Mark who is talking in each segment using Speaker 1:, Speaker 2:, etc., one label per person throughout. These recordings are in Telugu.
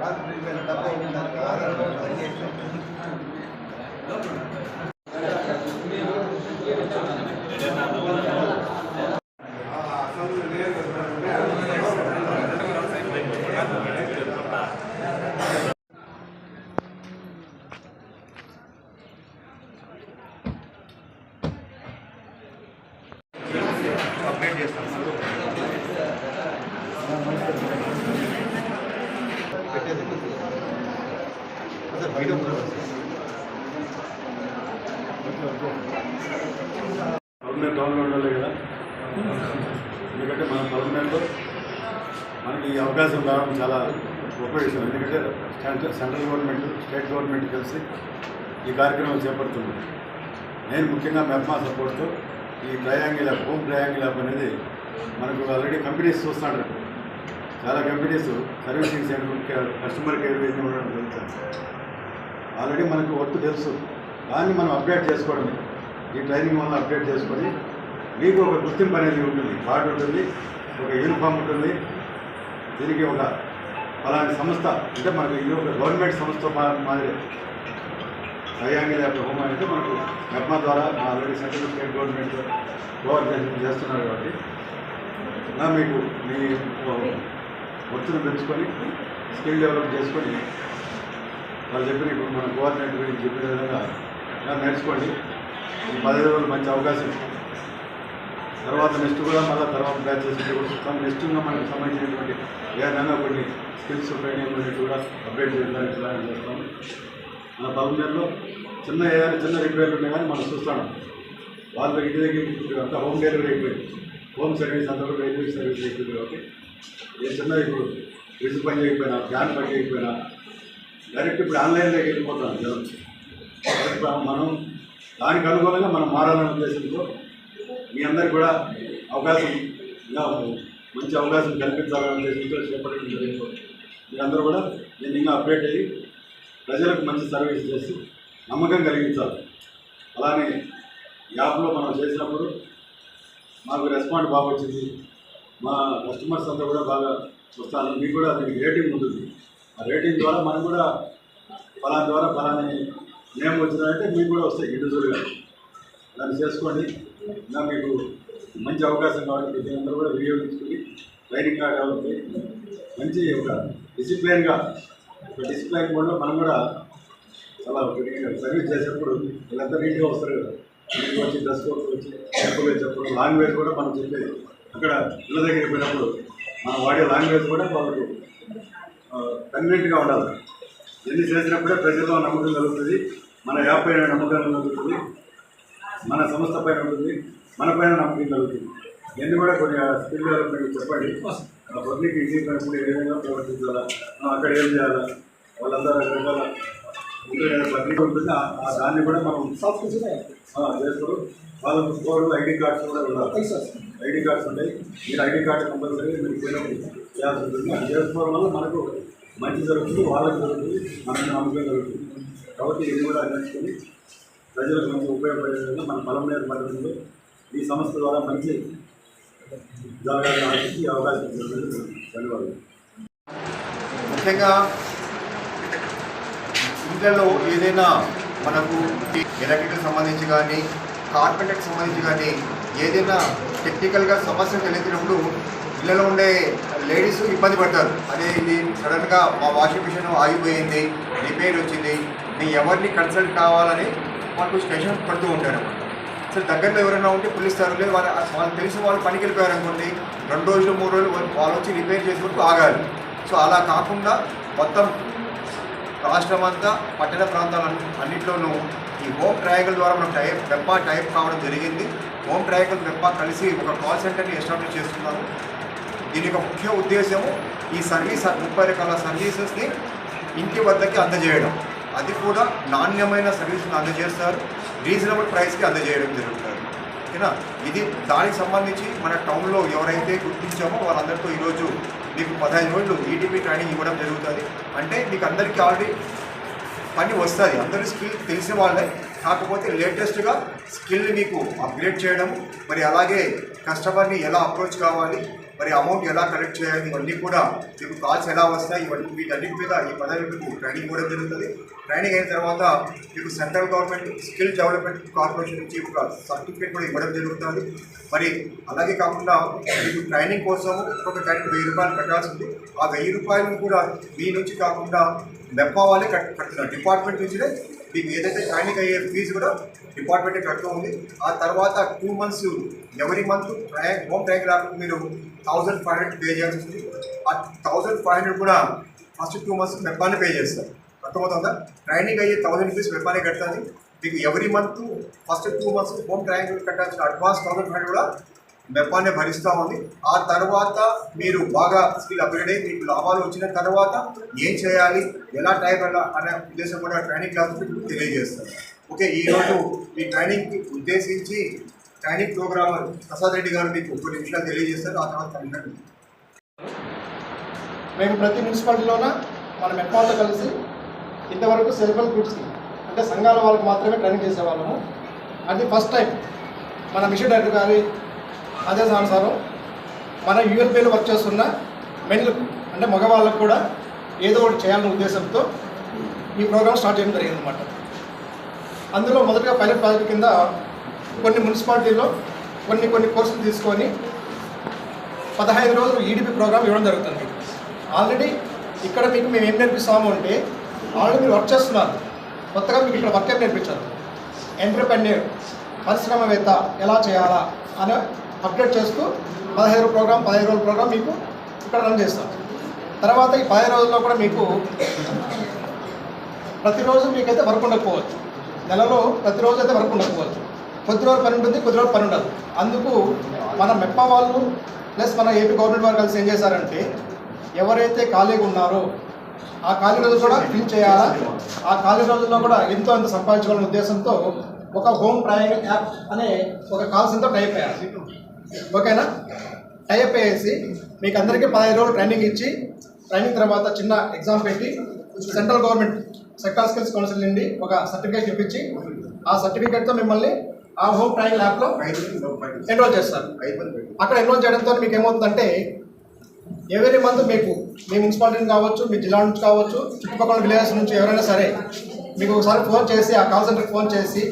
Speaker 1: పాత ఫ్రిడ్జ్ ఉందా మీద డబ్బా ఉంది దానికి ఆధార్ కార్డు అన్నీ అసలు లేదు
Speaker 2: అప్డేట్ చేస్తాం
Speaker 1: పెట్టేది గవర్నమెంట్ వీడియో
Speaker 2: ఉండాలి కదా. ఎందుకంటే మన గవర్నమెంట్ మనకి ఈ అవకాశం రావడం చాలా గొప్ప ఎందుకంటే central central government state government కలిసి ఈ కార్యక్రమం చేపడుతుంది. నేను ముఖ్యంగా మెప్మా సపోర్ట్తో ఈ triangle app home triangle app అనేది మనకు ఆల్రెడీ కంపెనీస్ చూస్తున్నాడు చాలా companies servicing centre customer care వేసి ఉండడం జరుగుతుంది ఆల్రెడీ మనకు వర్క్ తెలుసు. దాన్ని మనం అప్డేట్ చేసుకోవడమే. ఈ ట్రైనింగ్ వల్ల అప్డేట్ చేసుకొని మీకు ఒక గుర్తింపు అనేది ఉంటుంది. కార్డు ఉంటుంది ఒక యూనిఫామ్ ఉంటుంది. దీనికి ఒక అలాంటి సంస్థ అంటే మనకు ఇది ఒక గవర్నమెంట్ సంస్థ మా- మాదిరి. సయాంగి లేకపోతే హోమ్ అంటే మనకు మెప్మా ద్వారా already central state government coordination చేస్తున్నారు కాబట్టి నా మీకు మీ వర్క్ను పెంచుకొని స్కిల్ డెవలప్ చేసుకొని వాళ్ళు చెప్పిన ఇప్పుడు మన గవర్నమెంట్ గురించి చెప్పిన విధంగా నేర్చుకోండి. ఈ పదిహేను రోజులు మంచి అవకాశం. తర్వాత నెక్స్ట్ కూడా మళ్ళీ తర్వాత బ్యాచెస్ చూస్తాం నెక్స్ట్ ఇంకా మనకు సంబంధించినటువంటి ఏదైనా కొన్ని స్కిల్స్ ట్రైనింగ్ గురించి కూడా అప్డేట్ చేయడానికి ప్లాన్ చేస్తాము మన పల్మనేరులో చిన్న ఏదైనా చిన్న రిపేర్లు ఉన్నాయి కానీ మనం చూస్తాం. వాళ్ళ ఇంటి దగ్గర అంతా హోమ్ డెలివరీ అయిపోయింది. హోమ్ సర్వీస్ అంతా కూడా రైల్వే సర్వీస్ అయిపోయింది కాబట్టి ఏ చిన్న ఇప్పుడు ఫ్రిడ్జ్ పని చేయకపోయినా ఫ్యాన్ పని చేయకపోయినా డైరెక్ట్ ఇప్పుడు ఆన్లైన్లోకి వెళ్ళిపోతాం జనం. మనం దానికి అనుగుణంగా మనం మారాలనే ఉద్దేశంతో మీ అందరికి కూడా అవకాశం ఇంకా మంచి అవకాశం కల్పించాలనే ఉద్దేశంతో చేపట్టడం జరిగింది. మీరందరూ కూడా నేను ఇంకా అప్డేట్ అయ్యి ప్రజలకు మంచి సర్వీస్ చేసి నమ్మకం కలిగించాలి. అలానే యాప్లో మనం చేసినప్పుడు మాకు రెస్పాండ్ బాగా వచ్చింది. మా కస్టమర్స్ అంతా కూడా బాగా వస్తారు మీకు కూడా దీనికి రేటింగ్ ఉంటుంది. రేటింగ్ ద్వారా మనం కూడా ఫలానా ద్వారా ఫలాని నేమ్ వచ్చిందంటే మీకు కూడా వస్తాయి ఇండివిజువల్గా దాన్ని చేసుకోండి. ఇంకా మీకు మంచి అవకాశం కాబట్టి ప్రతి అందరూ కూడా వినియోగించుకుని ట్రైనింగ్ కాబట్టి మంచి ఒక డిసిప్లైన్గా ఒక డిసిప్లైన్ కూడా మనం కూడా చాలా సర్వీస్ చేసేప్పుడు వీళ్ళంతా నీట్గా వస్తారు కదా. ఇంటికి వచ్చి డ్రెస్ కోడ్ వచ్చి చెప్పలేదు చెప్పడం లాంగ్వేజ్ కూడా మనం చెప్పేది. అక్కడ ఇళ్ళ దగ్గరికి పోయినప్పుడు మనం వాడే లాంగ్వేజ్ కూడా వాళ్ళకు కన్వీనెంట్గా ఉండాలి. ఎన్ని చేసినప్పుడే ప్రజల్లో నమ్మకం కలుగుతుంది. మన యాప్ పైన నమ్మకం కలుగుతుంది. మన సంస్థ పైన ఉంటుంది. మన పైన నమ్మకం కలుగుతుంది. ఇవన్నీ కూడా కొన్ని స్కిల్ డెవలప్మెంట్ చెప్పండి. పబ్లిక్ ఈజీ పైనప్పుడు ఏ విధంగా ప్రవర్తించాలా? అక్కడ ఏం చేయాలా? వాళ్ళందరూ రకరకాల దాన్ని కూడా మనం చేస్తారు. వాళ్ళకు కోడ్ ఐడి కార్డ్స్ కూడా ఉండాలి. ఐడి కార్డ్స్ ఉంటాయి. మీరు ఐడి కార్డు కంపల్సరీ మీరు పోయినప్పుడు చేయాల్సి ఉంటుంది. అది చేసుకోవడం వల్ల మనకు మంచి జరుగుతుంది వాళ్ళకి జరుగుతుంది మనకు నమ్మకం జరుగుతుంది. కాబట్టి ఇది కూడా నేర్చుకొని ప్రజలకు మంచి ఉపయోగపడే విధంగా మన బలమైన పద్ధతిలో ఈ సంస్థ ద్వారా మంచి జరగాలని ఆశించి ఈ అవకాశం ఇచ్చినందుకు ధన్యవాదాలు.
Speaker 3: ముఖ్యంగా ఇళ్ళలో ఏదైనా మనకు ఎలక్ట్రికల్ సంబంధించి కానీ కార్పెంటర్కి సంబంధించి కానీ ఏదైనా టెక్నికల్గా సమస్య తెలిసినప్పుడు ఇళ్ళలో ఉండే లేడీస్ ఇబ్బంది పడతారు. అదే ఇది సడన్గా మా వాషింగ్ మిషన్ ఆగిపోయింది రిపేర్ వచ్చింది నేను ఎవరిని కన్సల్ట్ కావాలని మాకు స్టేషన్ పడుతూ ఉంటారు అన్నమాట. అసలు దగ్గరలో ఎవరైనా ఉంటే పిలుస్తారు. లేదు వాళ్ళు వాళ్ళు తెలిసి వాళ్ళు పనికి వెళ్ళిపోయారు అనుకోండి రెండు రోజులు మూడు రోజులు వాళ్ళు- వాళ్ళు వచ్చి రిపేర్ చేసుకుంటూ ఆగాలి. సో అలా కాకుండా మొత్తం రాష్ట్రం అంతా పట్టణ ప్రాంతాల అన్నింటిలోనూ ఈ హోమ్ ట్రయాంగిల్ ద్వారా మనం టైప్ వెబ్బా టైప్ కావడం జరిగింది. హోమ్ ట్రయాంగిల్ వెబ్బా కలిసి ఒక కాల్ సెంటర్ని ఎస్టాబ్లిష్ చేస్తున్నాము దీని యొక్క ముఖ్య ఉద్దేశము ఈ సర్వీస్ ముప్పై రకాల సర్వీసెస్ని ఇంటి వద్దకి అందజేయడం. అది కూడా నాణ్యమైన సర్వీస్ని అందజేస్తారు. రీజనబుల్ ప్రైస్కి అందజేయడం జరుగుతుంది. ఓకేనా? ఇది దానికి సంబంధించి మన టౌన్లో ఎవరైతే గుర్తించామో వాళ్ళందరితో ఈరోజు మీకు పదహైదు రోజులు ఈటీపీ ట్రైనింగ్ ఇవ్వడం జరుగుతుంది. అంటే మీకు అందరికీ ఆల్రెడీ పని వస్తుంది. అందరూ స్కిల్ తెలిసిన వాళ్ళే. కాకపోతే లేటెస్ట్గా స్కిల్ మీకు అప్గ్రేడ్ చేయడం మరి అలాగే కస్టమర్ని ఎలా అప్రోచ్ కావాలి? మరి అమౌంట్ ఎలా కలెక్ట్ చేయాలి ఇవన్నీ కూడా మీకు కాల్స్ ఎలా వస్తాయి ఇవన్నీ వీటన్నిటి మీద ఈ పదవి మీకు ట్రైనింగ్ కూడా జరుగుతుంది. ట్రైనింగ్ అయిన తర్వాత మీకు central government skill development corporation నుంచి ఒక సర్టిఫికేట్ కూడా ఇవ్వడం జరుగుతుంది. మరి అలాగే కాకుండా మీకు ట్రైనింగ్ కోసం ఒక టైం వెయ్యి రూపాయలు కట్టాల్సింది. ఆ వెయ్యి రూపాయలు కూడా మీ నుంచి కాకుండా మెప్పా వాళ్ళే కట్ కడుతున్నారు డిపార్ట్మెంట్ నుంచినే మీకు ఏదైతే ట్రైనింగ్ అయ్యే ఫీజు కూడా డిపార్ట్మెంట్ కడుతూ ఉంది. ఆ తర్వాత two months every month try home triangle రాకుండా మీరు థౌజండ్ ఫైవ్ హండ్రెడ్ పే చేయాల్సి ఉంది ఆ థౌజండ్ ఫైవ్ హండ్రెడ్ కూడా ఫస్ట్ టూ మంత్స్ మెప్పానే పే చేస్తారు. అర్థమవుతుందా? ట్రైనింగ్ అయ్యే థౌసండ్ రూపీస్ మెప్పానే కట్టాలి. మీకు every month first two months home triangle కట్టాల్సిన అడ్వాన్స్ థౌసండ్ ఫైవ్ కూడా మెప్పానే భరిస్తూ ఉంది ఆ తర్వాత మీరు బాగా స్కిల్ అప్గ్రేడ్ అయ్యి మీకు లాభాలు వచ్చిన తర్వాత ఏం చేయాలి ఎలా టైప్ అనే ఉద్దేశం కూడా ట్రైనింగ్ క్లాస్ తెలియజేస్తారు. ఓకే ఈరోజు ఈ ట్రైనింగ్కి ఉద్దేశించి ట్రైనింగ్ ప్రోగ్రామ్ ప్రసాద్ రెడ్డి గారు మీకు కొన్ని నిమిషాలు తెలియజేస్తారు ఆ తర్వాత
Speaker 4: మేము ప్రతి మున్సిపాలిటీలోన మన మెట్మాలతో కలిసి ఇంతవరకు సెల్ఫ్ హెల్ప్ గ్రూప్స్కి అంటే సంఘాల వాళ్ళకి మాత్రమే ట్రైనింగ్ చేసేవాళ్ళము. అది ఫస్ట్ టైం. మన మిషన్ డైరెక్టర్ గారి అదే ఆదేశానుసారం మన యూఎల్పీలో వర్క్ చేస్తున్న మెన్లకు అంటే మగవాళ్ళకు కూడా ఏదో ఒకటి చేయాలనే ఉద్దేశంతో ఈ ప్రోగ్రామ్ స్టార్ట్ చేయడం జరిగింది అనమాట అందులో మొదటగా పైలట్ ప్రాజెక్ట్ కింద కొన్ని మున్సిపాలిటీల్లో కొన్ని కొన్ని కోర్సులు తీసుకొని పదహైదు రోజులు ఈడిపి ప్రోగ్రామ్ ఇవ్వడం జరుగుతుంది. ఆల్రెడీ ఇక్కడ మీకు మేము ఏం నేర్పిస్తాము అంటే ఆల్రెడీ మీరు వర్క్ చేస్తున్నారు. కొత్తగా మీకు ఇక్కడ వర్క్ ఏం నేర్పించారు? ఎంటర్ప్రెన్యూర్ పరిశ్రమవేత్త ఎలా చేయాలా అనే అప్డేట్ చేస్తూ పదహైదు ప్రోగ్రామ్ పదహైదు రోజుల ప్రోగ్రామ్ మీకు ఇక్కడ రన్ చేస్తాం. తర్వాత ఈ పదహైదు రోజుల్లో కూడా మీకు ప్రతిరోజు మీకైతే వర్క్ ఉండకపోవచ్చు. నెలలో ప్రతిరోజు అయితే వర్క్ ఉండకపోవచ్చు. కొద్ది రోజు పని ఉంటుంది కొద్ది రోజు పని ఉండదు. అందుకు మన మెప్ప వాళ్ళు ప్లస్ మన ఏపీ గవర్నమెంట్ వారు కలిసి ఏం చేశారంటే ఎవరైతే ఖాళీగా ఉన్నారో ఆ ఖాళీ రోజులు కూడా ఫిల్ చేయాలా? ఆ ఖాళీ రోజుల్లో కూడా ఎంతో ఎంత సంపాదించుకోవాలనే ఉద్దేశంతో ఒక హోమ్ ట్రయింగ్ యాప్ అనే ఒక కాల్ సెంటర్ టైప్ అయ్యారు ఓకేనా? టైప్ వేసి మీకు అందరికీ పదహైదు రోజులు ట్రైనింగ్ ఇచ్చి ట్రైనింగ్ తర్వాత చిన్న ఎగ్జామ్ పెట్టి central government sector skills council నుండి ఒక సర్టిఫికేట్ ఇప్పించి ఆ సర్టిఫికేట్తో మిమ్మల్ని ఆ హోమ్ ట్రైనింగ్ ల్యాబ్లో ఎన్రోల్ చేస్తారు.
Speaker 3: ఐదు మంది
Speaker 4: అక్కడ ఎన్రోల్ చేయడంతో మీకు ఏమవుతుందంటే ఎవరీ మంత్ మీకు మీ మున్సిపాలిటీ కావచ్చు మీ జిల్లా నుంచి కావచ్చు చుట్టుపక్కల విలేజెస్ నుంచి ఎవరైనా సరే మీకు ఒకసారి ఫోన్ చేసి ఆ కాల్ సెంటర్కి ఫోన్ చేసి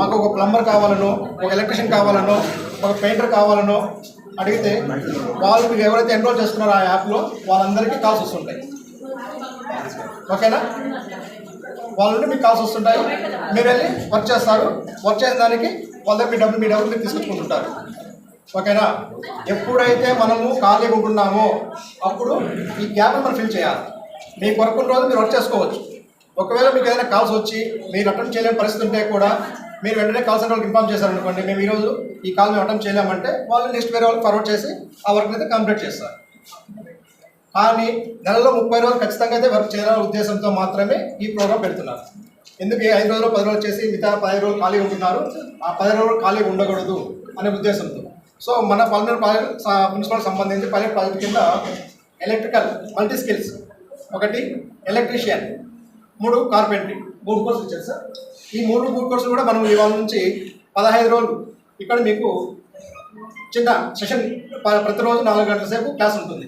Speaker 4: మాకు ఒక ప్లంబర్ కావాలనో ఒక ఎలక్ట్రీషియన్ కావాలనో ఒక పెయింటర్ కావాలనో అడిగితే వాళ్ళు మీరు ఎవరైతే ఎన్రోల్ చేస్తున్నారో ఆ యాప్లో వాళ్ళందరికీ కాల్స్ వస్తుంటాయి. ఓకేనా? వాళ్ళ నుండి మీకు కాల్స్ వస్తుంటాయి. మీరు వెళ్ళి వర్క్ చేస్తారు. వర్క్ చేసిన దానికి వాళ్ళ దగ్గర మీ డబ్బులు మీ డబ్బులు మీరు తీసుకొచ్చుకుంటుంటారు. ఓకేనా? ఎప్పుడైతే మనము ఖాళీగా ఉంటున్నామో అప్పుడు ఈ గ్యాప్ని మనం ఫిల్ చేయాలి. మీకు వర్క్ ఉన్న రోజు మీరు వర్క్ చేసుకోవచ్చు. ఒకవేళ మీకు ఏదైనా కాల్స్ వచ్చి మీరు అటెండ్ చేయలేని పరిస్థితి ఉంటే కూడా మీరు వెంటనే కాల్ సెంటర్ వాళ్ళకి ఇన్ఫార్మ్ చేశారనుకోండి మేము ఈరోజు ఈ కాల్ మేము అటెంప్ట్ చేయలేమంటే వాళ్ళు నెక్స్ట్ వేరే వాళ్ళకి ఫార్వర్డ్ చేసి ఆ వర్క్ అయితే కంప్లీట్ చేస్తారు. కానీ నెలలో ముప్పై రోజులు ఖచ్చితంగా అయితే వర్క్ చేయాలనే ఉద్దేశంతో మాత్రమే ఈ ప్రోగ్రామ్ పెడుతున్నారు. ఎందుకు ఐదు రోజులు పది రోజులు చేసి మిగతా పది రోజులు ఖాళీ ఉంటున్నారు? ఆ పది రోజులు ఖాళీ ఉండకూడదు అనే ఉద్దేశంతో. సో మన పల్లెటూరు ప్రాజెక్ట్ మున్సిపల్ సంబంధించి పల్లెటూరు ప్రాజెక్ట్ కింద ఎలక్ట్రికల్ మల్టీ స్కిల్స్ ఒకటి ఎలక్ట్రీషియన్ మూడు కార్పెంటరీ మూడు కోర్సులు ఇచ్చారు సార్ ఈ మూడు మూడు కోర్సులు కూడా మనం ఇవాళ నుంచి పదహైదు రోజులు ఇక్కడ మీకు చిన్న సెషన్ ప్రతిరోజు నాలుగు గంటల సేపు క్లాస్ ఉంటుంది.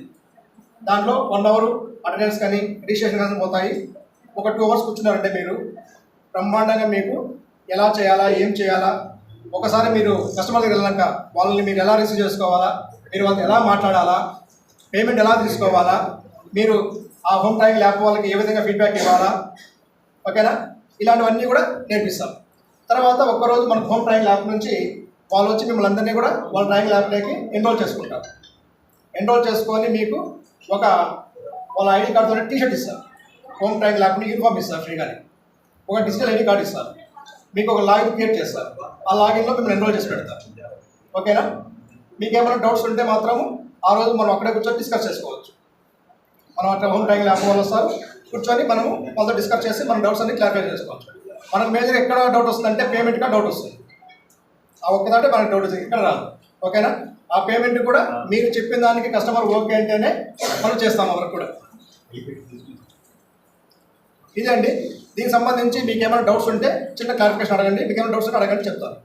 Speaker 4: దాంట్లో వన్ అవర్ అటెండెన్స్ కానీ రిజిస్ట్రేషన్ కానీ పోతాయి. ఒక టూ అవర్స్ కూర్చున్నారంటే మీరు బ్రహ్మాండంగా మీకు ఎలా చేయాలా ఏం చేయాలా ఒకసారి మీరు కస్టమర్ దగ్గర వెళ్ళాక వాళ్ళని మీరు ఎలా రిసీవ్ చేసుకోవాలా మీరు వాళ్ళతో ఎలా మాట్లాడాలా పేమెంట్ ఎలా తీసుకోవాలా మీరు ఆ హోమ్ టైం ల్యాప్ వాళ్ళకి ఏ విధంగా ఫీడ్బ్యాక్ ఇవ్వాలా ఓకేనా ఇలాంటివన్నీ కూడా నేర్పిస్తాం. తర్వాత ఒక్కరోజు మన హోమ్ డ్రాయింగ్ ల్యాబ్ నుంచి వాళ్ళు వచ్చి మిమ్మల్ని అందరినీ కూడా వాళ్ళ డ్రాయింగ్ ల్యాబ్లోకి ఎన్రోల్ చేసుకుంటారు ఎన్రోల్ చేసుకొని మీకు ఒక వాళ్ళ ఐడి కార్డుతో టీ షర్ట్ ఇస్తారు. హోమ్ డ్రాయింగ్ ల్యాబ్ని యూనిఫామ్ ఇస్తారు ఫ్రీగానే. ఒక డిజిటల్ ఐడి కార్డు ఇస్తారు. మీకు ఒక లాగిన్ క్రియేట్ చేస్తారు. ఆ లాగిన్లో మిమ్మల్ని ఎన్రోల్ చేసి పెడతారు. ఓకేనా? మీకు ఏమైనా డౌట్స్ ఉంటే మాత్రము ఆ రోజు మనం అక్కడే కూర్చొని డిస్కస్ చేసుకోవచ్చు. మనం అట్లా హోమ్ డ్రాయింగ్ ల్యాబ్ వాళ్ళు వస్తారు కూర్చొని మనము వాళ్ళతో డిస్కస్ చేసి మన డౌట్స్ అన్ని క్లారిఫై చేసుకోవచ్చు మనకు మేజర్ ఎక్కడ డౌట్ వస్తుందంటే పేమెంట్గా డౌట్ వస్తుంది. ఆ ఒక్కదంటే మనకి డౌట్ వస్తుంది. ఇక్కడ రాదు. ఓకేనా ఆ పేమెంట్ కూడా మీరు చెప్పిన దానికి కస్టమర్ ఓకే అంటేనే మనం చేస్తాం అవరకు కూడా. ఇదండి. దీనికి సంబంధించి మీకు ఏమైనా డౌట్స్ ఉంటే చిన్న క్లారిఫికేషన్ అడగండి. మీకు ఏమైనా డౌట్స్ ఉంటే అడగండి చెప్తాను.